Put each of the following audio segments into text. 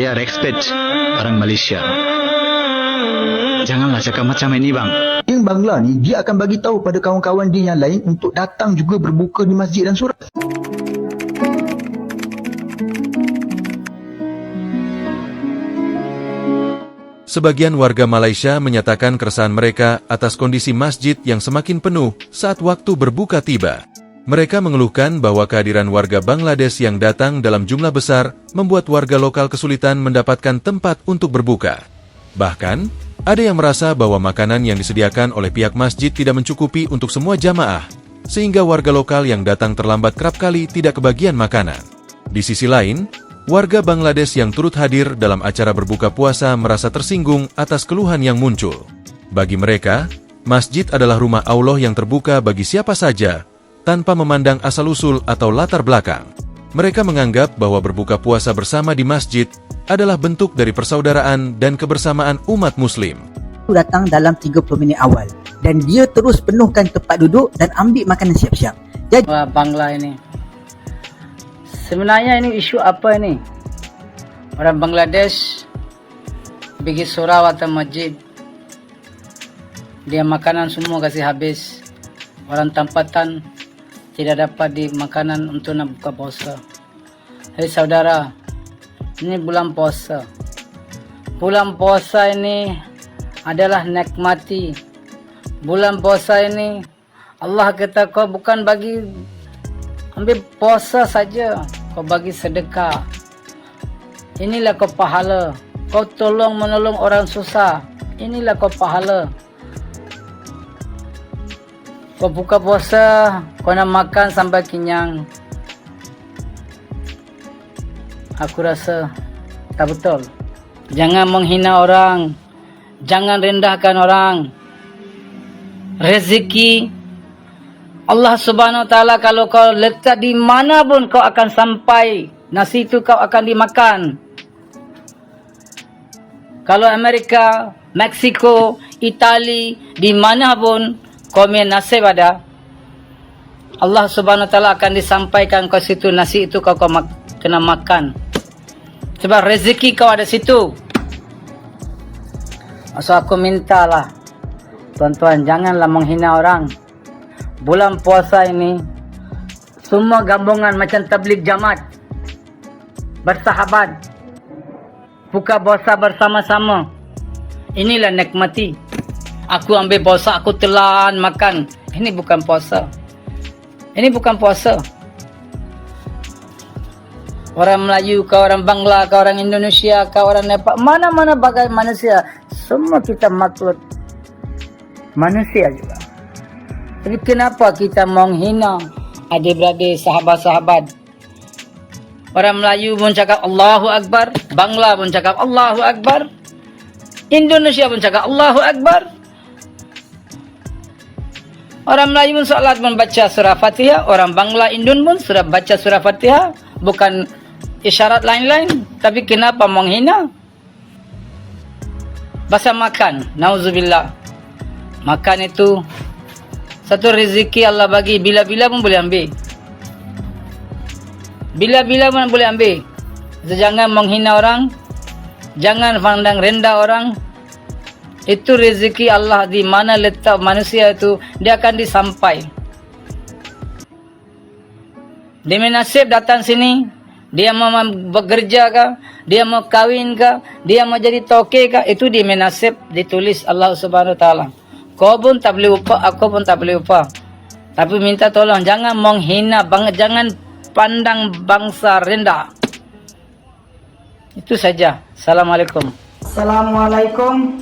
saya respect orang Malaysia. Janganlah cakap macam ini bang. Geng Bangla ni dia akan bagi tahu pada kawan-kawan dia yang lain untuk datang juga berbuka di masjid dan surat. Sebagian warga Malaysia menyatakan keresahan mereka atas kondisi masjid yang semakin penuh saat waktu berbuka tiba. Mereka mengeluhkan bahwa kehadiran warga Bangladesh yang datang dalam jumlah besar membuat warga lokal kesulitan mendapatkan tempat untuk berbuka. Bahkan, ada yang merasa bahwa makanan yang disediakan oleh pihak masjid tidak mencukupi untuk semua jamaah, sehingga warga lokal yang datang terlambat kerap kali tidak kebagian makanan. Di sisi lain, Warga Bangladesh yang turut hadir dalam acara berbuka puasa merasa tersinggung atas keluhan yang muncul. Bagi mereka, masjid adalah rumah Allah yang terbuka bagi siapa saja, tanpa memandang asal-usul atau latar belakang. Mereka menganggap bahwa berbuka puasa bersama di masjid adalah bentuk dari persaudaraan dan kebersamaan umat muslim. datang dalam 30 minit awal dan dia terus penuhkan tempat duduk dan ambil makanan siap-siap. Jadi Wah, Bangla ini. Sebenarnya ini isu apa ini? Orang Bangladesh pergi surau atau masjid. Dia makanan semua kasih habis. Orang tempatan tidak dapat di makanan untuk nak buka puasa. Hei saudara, ini bulan puasa. Bulan puasa ini adalah nikmati. Bulan puasa ini Allah kata kau bukan bagi ambil puasa saja kau bagi sedekah inilah kau pahala kau tolong menolong orang susah inilah kau pahala kau buka puasa kau nak makan sampai kenyang. Aku rasa tak betul. Jangan menghina orang. Jangan rendahkan orang. Rezeki Allah Subhanahu Taala kalau kau letak di mana pun kau akan sampai nasi itu kau akan dimakan. Kalau Amerika, Meksiko, Itali, di mana pun punya nasib ada, Allah Subhanahu Wa Taala akan disampaikan kau situ nasi itu kau, kau mak- kena makan. Sebab rezeki kau ada situ. So aku mintalah tuan-tuan janganlah menghina orang bulan puasa ini semua gabungan macam tablik jamaat bersahabat buka puasa bersama-sama inilah nikmati aku ambil puasa aku telan makan ini bukan puasa ini bukan puasa orang Melayu ke orang Bangla ke orang Indonesia ke orang Nepal mana-mana bagai manusia semua kita makhluk manusia juga tapi kenapa kita menghina adik-beradik, sahabat-sahabat? Orang Melayu pun cakap Allahu Akbar. Bangla pun cakap Allahu Akbar. Indonesia pun cakap Allahu Akbar. Orang Melayu pun solat pun baca surah Fatihah. Orang Bangla, Indon pun sudah baca surah Fatihah. Bukan isyarat lain-lain. Tapi kenapa menghina? Bahasa makan. Nauzubillah. Makan itu satu rezeki Allah bagi bila-bila pun boleh ambil. Bila-bila pun boleh ambil. Jangan menghina orang. Jangan pandang rendah orang. Itu rezeki Allah di mana letak manusia itu dia akan disampai. Demi nasib datang sini, dia mau bekerja kah? Dia mau kahwin kah? Dia mau jadi toke kah? Itu demi nasib ditulis Allah Subhanahu taala. Kau pun tak boleh upah, aku pun tak boleh upah. Tapi minta tolong jangan menghina banget, jangan pandang bangsa rendah. Itu saja. Assalamualaikum. Assalamualaikum.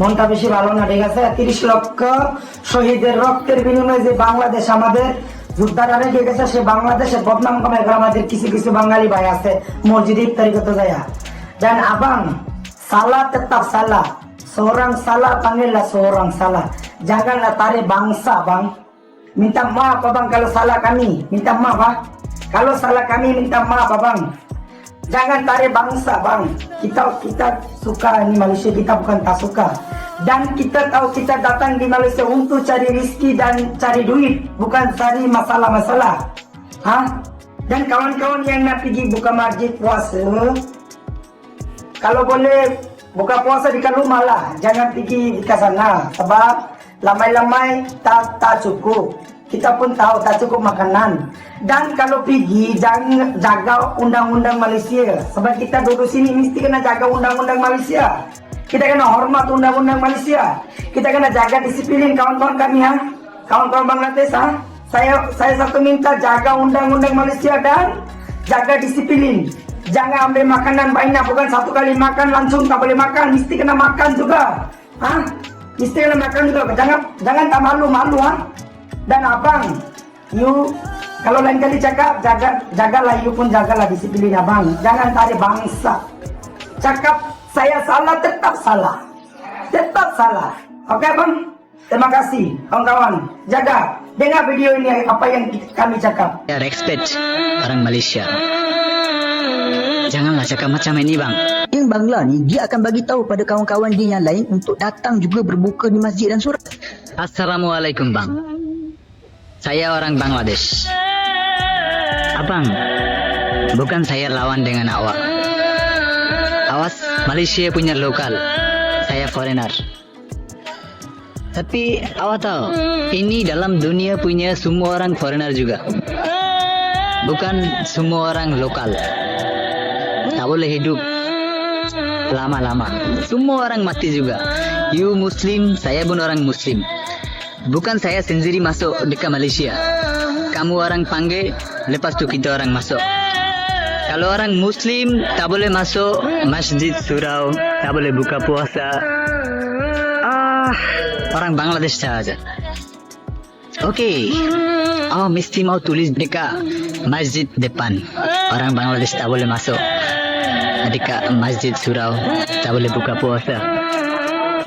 মনটা বেশি ভালো না ঠিক আছে তিরিশ লক্ষ শহীদের রক্তের বিনিময়ে যে বাংলাদেশ আমাদের যোদ্ধারা রেখে গেছে সে বাংলাদেশের বদনাম কমে আমাদের কিছু কিছু বাঙালি ভাই আছে মসজিদে ইফতারি করতে যায় dan abang salah tetap salah seorang salah panggillah seorang salah janganlah tarik bangsa bang minta maaf abang kalau salah kami minta maaf bang kalau salah kami minta maaf abang Jangan tarik bangsa bang. Kita kita suka ni Malaysia kita bukan tak suka. Dan kita tahu kita datang di Malaysia untuk cari rizki dan cari duit, bukan cari masalah-masalah. Ha? Dan kawan-kawan yang nak pergi buka masjid puasa, kalau boleh buka puasa di rumah lah. Jangan pergi ke sana. Sebab lamai-lamai tak, tak cukup. Kita pun tahu tak cukup makanan. Dan kalau pergi jangan jaga undang-undang Malaysia. Sebab kita duduk sini mesti kena jaga undang-undang Malaysia. Kita kena hormat undang-undang Malaysia. Kita kena jaga disiplin kawan-kawan kami ha. Kawan-kawan Bangladesh ha. Saya saya satu minta jaga undang-undang Malaysia dan jaga disiplin. Jangan ambil makanan banyak bukan satu kali makan langsung tak boleh makan mesti kena makan juga. Ha? Mesti kena makan juga. Jangan jangan tak malu-malu ha. Dan abang, you kalau lain kali cakap jaga jagalah you pun jagalah disiplin abang. Jangan ada bangsa. Cakap saya salah tetap salah. Tetap salah. Okey abang? Terima kasih kawan-kawan. Jaga. Dengar video ini apa yang kami cakap. Ya, respect orang Malaysia. Janganlah cakap macam ini bang. Yang Bangla ni dia akan bagi tahu pada kawan-kawan dia yang lain untuk datang juga berbuka di masjid dan surat. Assalamualaikum bang. Saya orang Bangladesh. Abang, bukan saya lawan dengan awak. Awas, Malaysia punya lokal. Saya foreigner. Tapi awak tahu, ini dalam dunia punya semua orang foreigner juga. Bukan semua orang lokal. Tak boleh hidup lama-lama. Semua orang mati juga. You Muslim, saya pun orang Muslim. Bukan saya sendiri masuk dekat Malaysia. Kamu orang panggil, lepas tu kita orang masuk. Kalau orang Muslim tak boleh masuk masjid surau, tak boleh buka puasa. Ah, orang Bangladesh saja. Okey. Oh, mesti mau tulis dekat masjid depan. Orang Bangladesh tak boleh masuk. Dekat masjid surau, tak boleh buka puasa.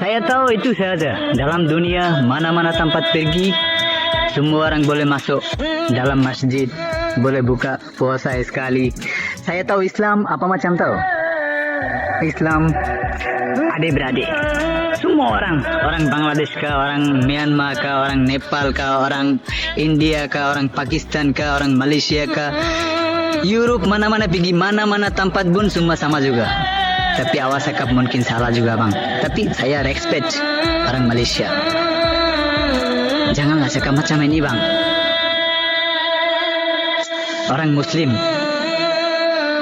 Saya tahu itu saja. Dalam dunia, mana-mana tempat pergi, semua orang boleh masuk dalam masjid, boleh buka puasa sekali. Saya tahu Islam apa macam tahu? Islam adik-beradik. Semua orang, orang Bangladesh kah, orang Myanmar kah, orang Nepal kah, orang India kah, orang Pakistan kah, orang Malaysia kah, Europe mana-mana pergi, mana-mana tempat pun semua sama juga. Tapi awas cakap mungkin salah juga bang. Tapi saya respect orang Malaysia. Janganlah cakap macam ini bang. Orang Muslim.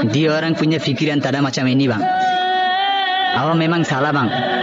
Dia orang punya fikiran tak ada macam ini bang. Awak memang salah bang.